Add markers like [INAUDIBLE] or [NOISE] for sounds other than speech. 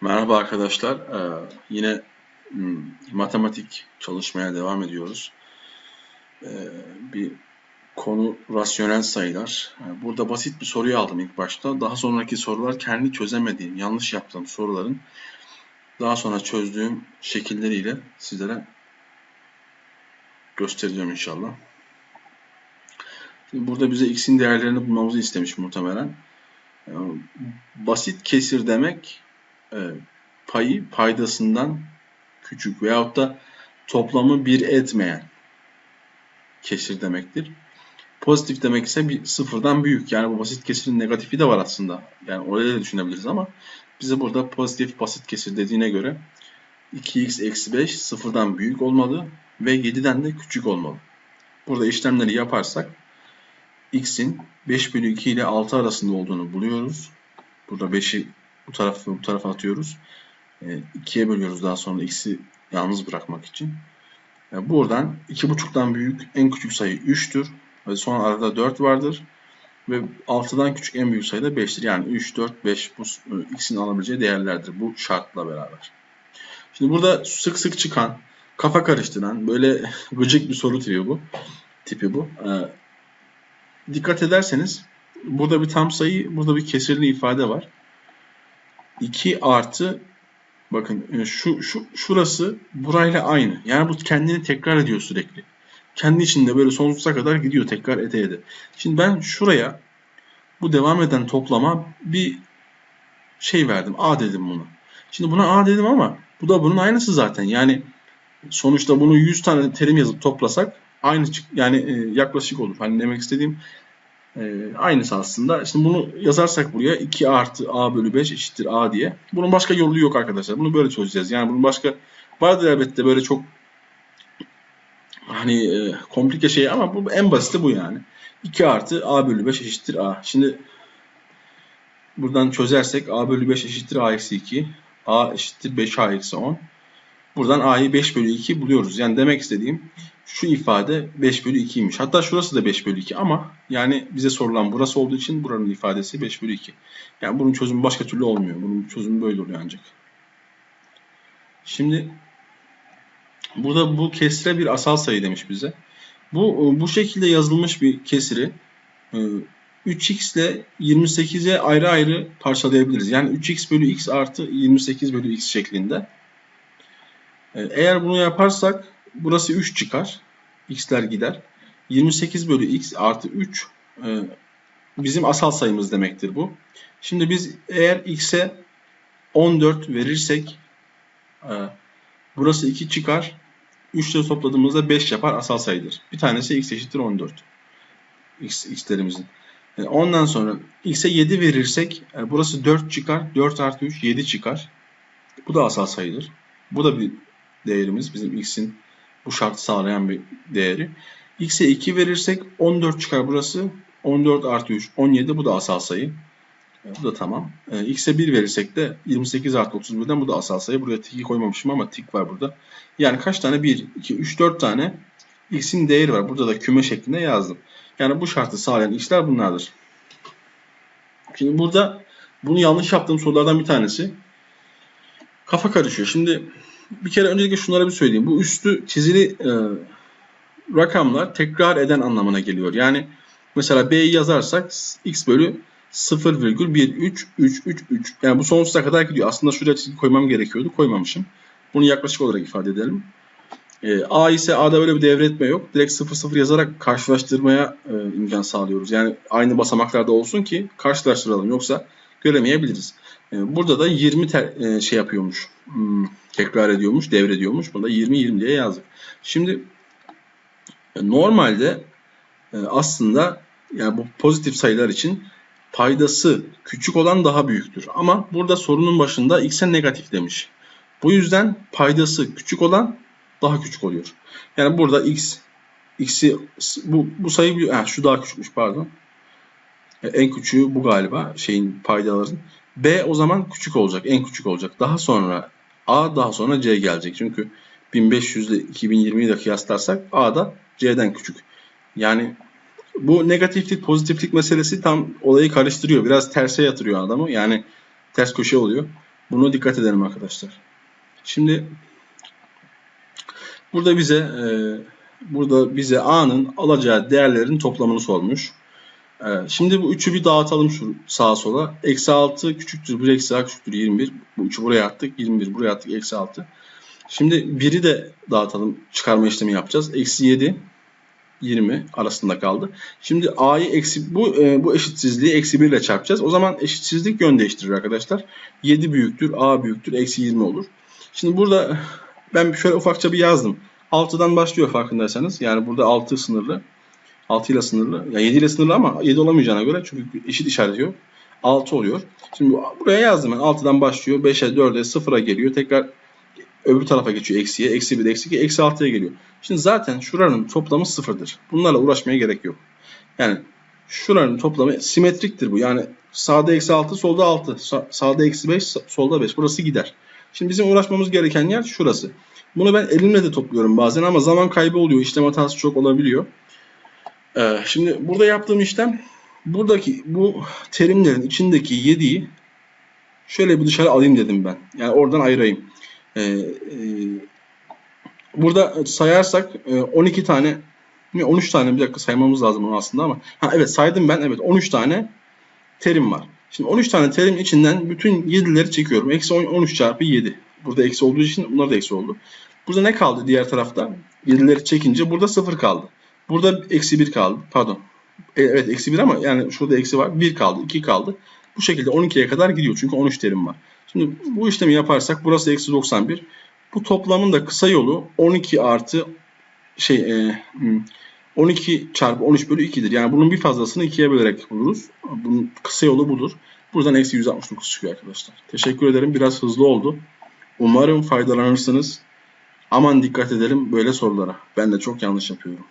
Merhaba arkadaşlar. Ee, yine hmm, matematik çalışmaya devam ediyoruz. Ee, bir konu rasyonel sayılar. Ee, burada basit bir soruyu aldım ilk başta. Daha sonraki sorular kendi çözemediğim, yanlış yaptığım soruların daha sonra çözdüğüm şekilleriyle sizlere göstereceğim inşallah. Şimdi burada bize x'in değerlerini bulmamızı istemiş muhtemelen. Ee, basit kesir demek payı paydasından küçük veyahut da toplamı bir etmeyen kesir demektir. Pozitif demek ise bir sıfırdan büyük. Yani bu basit kesirin negatifi de var aslında. Yani oraya da düşünebiliriz ama bize burada pozitif basit kesir dediğine göre 2x eksi 5 sıfırdan büyük olmalı ve 7'den de küçük olmalı. Burada işlemleri yaparsak x'in 5 bölü 2 ile 6 arasında olduğunu buluyoruz. Burada 5'i bu tarafı bu tarafa atıyoruz. E, ikiye bölüyoruz daha sonra x'i yalnız bırakmak için. E, buradan 2,5'tan büyük en küçük sayı 3'tür. Ve son arada 4 vardır. Ve 6'dan küçük en büyük sayı da 5'tir. Yani 3, 4, 5 bu e, x'in alabileceği değerlerdir bu şartla beraber. Şimdi burada sık sık çıkan, kafa karıştıran, böyle [LAUGHS] gıcık bir soru tipi bu. Tipi bu. E, dikkat ederseniz burada bir tam sayı, burada bir kesirli ifade var. 2 artı bakın e, şu, şu şurası burayla aynı. Yani bu kendini tekrar ediyor sürekli. Kendi içinde böyle sonsuza kadar gidiyor tekrar ede ede. Şimdi ben şuraya bu devam eden toplama bir şey verdim. A dedim bunu. Şimdi buna A dedim ama bu da bunun aynısı zaten. Yani sonuçta bunu 100 tane terim yazıp toplasak aynı yani e, yaklaşık olur. Hani demek istediğim e, aynısı aslında. Şimdi bunu yazarsak buraya 2 artı a bölü 5 eşittir a diye. Bunun başka yolu yok arkadaşlar. Bunu böyle çözeceğiz. Yani bunun başka vardır elbette böyle çok hani e, komplike şey ama bu en basiti bu yani. 2 artı a bölü 5 eşittir a. Şimdi buradan çözersek a bölü 5 eşittir a eksi 2. a eşittir 5a eksi 10. Buradan a'yı 5 bölü 2 buluyoruz. Yani demek istediğim şu ifade 5 bölü 2'ymiş. Hatta şurası da 5 bölü 2 ama yani bize sorulan burası olduğu için buranın ifadesi 5 bölü 2. Yani bunun çözümü başka türlü olmuyor. Bunun çözümü böyle oluyor ancak. Şimdi burada bu kesre bir asal sayı demiş bize. Bu bu şekilde yazılmış bir kesiri 3x e, ile 28'e ayrı ayrı parçalayabiliriz. Yani 3x bölü x artı 28 bölü x şeklinde. E, eğer bunu yaparsak burası 3 çıkar. x'ler gider. 28 bölü x artı 3 e, bizim asal sayımız demektir bu. Şimdi biz eğer x'e 14 verirsek e, burası 2 çıkar. 3'leri topladığımızda 5 yapar asal sayıdır. Bir tanesi x eşittir 14. X, x'lerimizin. ondan sonra x'e 7 verirsek burası 4 çıkar. 4 artı 3 7 çıkar. Bu da asal sayıdır. Bu da bir değerimiz. Bizim x'in bu şartı sağlayan bir değeri. x'e 2 verirsek 14 çıkar burası. 14 artı 3 17 bu da asal sayı. Bu da tamam. E, x'e 1 verirsek de 28 artı 31'den bu da asal sayı. Buraya tiki koymamışım ama tik var burada. Yani kaç tane? 1, 2, 3, 4 tane x'in değeri var. Burada da küme şeklinde yazdım. Yani bu şartı sağlayan x'ler bunlardır. Şimdi burada bunu yanlış yaptığım sorulardan bir tanesi. Kafa karışıyor. Şimdi bir kere öncelikle şunlara bir söyleyeyim. Bu üstü çizili e, rakamlar tekrar eden anlamına geliyor. Yani mesela B'yi yazarsak x bölü 0,13333 yani bu sonsuza kadar gidiyor. Aslında şuraya çizgi koymam gerekiyordu. Koymamışım. Bunu yaklaşık olarak ifade edelim. E, A ise A'da böyle bir devretme yok. Direkt 0,0 yazarak karşılaştırmaya e, imkan sağlıyoruz. Yani aynı basamaklarda olsun ki karşılaştıralım. Yoksa göremeyebiliriz. E, burada da 20 ter, e, şey yapıyormuş. Hmm, tekrar ediyormuş, devrediyormuş. Bunda 20-20 diye yazdık. Şimdi e, normalde aslında yani bu pozitif sayılar için paydası küçük olan daha büyüktür. Ama burada sorunun başında x'e negatif demiş. Bu yüzden paydası küçük olan daha küçük oluyor. Yani burada x x'i bu, bu sayı ha, şu daha küçükmüş pardon. En küçüğü bu galiba şeyin paydaların. B o zaman küçük olacak, en küçük olacak. Daha sonra A, daha sonra C gelecek. Çünkü 1500 ile 2020'yi de kıyaslarsak A da C'den küçük. Yani bu negatiflik, pozitiflik meselesi tam olayı karıştırıyor. Biraz terse yatırıyor adamı. Yani ters köşe oluyor. Bunu dikkat edelim arkadaşlar. Şimdi burada bize e, burada bize A'nın alacağı değerlerin toplamını sormuş. Şimdi bu üçü bir dağıtalım şu sağa sola. Eksi 6 küçüktür 1 eksi A küçüktür 21. Bu üçü buraya attık. 21 buraya attık. Eksi 6. Şimdi 1'i de dağıtalım. Çıkarma işlemi yapacağız. Eksi 7 20 arasında kaldı. Şimdi a'yı eksi bu e, bu eşitsizliği eksi 1 ile çarpacağız. O zaman eşitsizlik yön değiştirir arkadaşlar. 7 büyüktür, a büyüktür, eksi 20 olur. Şimdi burada ben şöyle ufakça bir yazdım. 6'dan başlıyor farkındaysanız. Yani burada 6 sınırlı. 6 ile sınırlı. Ya 7 ile sınırlı ama 7 olamayacağına göre çünkü eşit işareti yok. 6 oluyor. Şimdi buraya yazdım ben. 6'dan başlıyor. 5'e, 4'e, 0'a geliyor. Tekrar öbür tarafa geçiyor eksiye. Eksi 1, eksi 2, eksi 6'ya geliyor. Şimdi zaten şuranın toplamı sıfırdır. Bunlarla uğraşmaya gerek yok. Yani şuranın toplamı simetriktir bu. Yani sağda eksi 6, solda 6. Sağda eksi 5, solda 5. Burası gider. Şimdi bizim uğraşmamız gereken yer şurası. Bunu ben elimle de topluyorum bazen ama zaman kaybı oluyor. İşlem hatası çok olabiliyor. Ee, şimdi burada yaptığım işlem buradaki bu terimlerin içindeki 7'yi şöyle bir dışarı alayım dedim ben. Yani oradan ayırayım. Ee, e, burada sayarsak 12 e, tane 13 tane bir dakika saymamız lazım onu aslında ama ha evet saydım ben evet 13 tane terim var. Şimdi 13 tane terim içinden bütün 7'leri çekiyorum. Eksi 13 çarpı 7. Burada eksi olduğu için bunlar da eksi oldu. Burada ne kaldı diğer tarafta? 7'leri çekince burada 0 kaldı. Burada eksi 1 kaldı. Pardon. E, evet eksi 1 ama yani şurada eksi var. 1 kaldı. 2 kaldı. Bu şekilde 12'ye kadar gidiyor. Çünkü 13 terim var. Şimdi bu işlemi yaparsak burası eksi 91. Bu toplamın da kısa yolu 12 artı şey e, 12 hmm, çarpı 13 bölü 2'dir. Yani bunun bir fazlasını 2'ye bölerek buluruz. Bunun kısa yolu budur. Buradan eksi 169 çıkıyor arkadaşlar. Teşekkür ederim. Biraz hızlı oldu. Umarım faydalanırsınız. Aman dikkat edelim böyle sorulara. Ben de çok yanlış yapıyorum.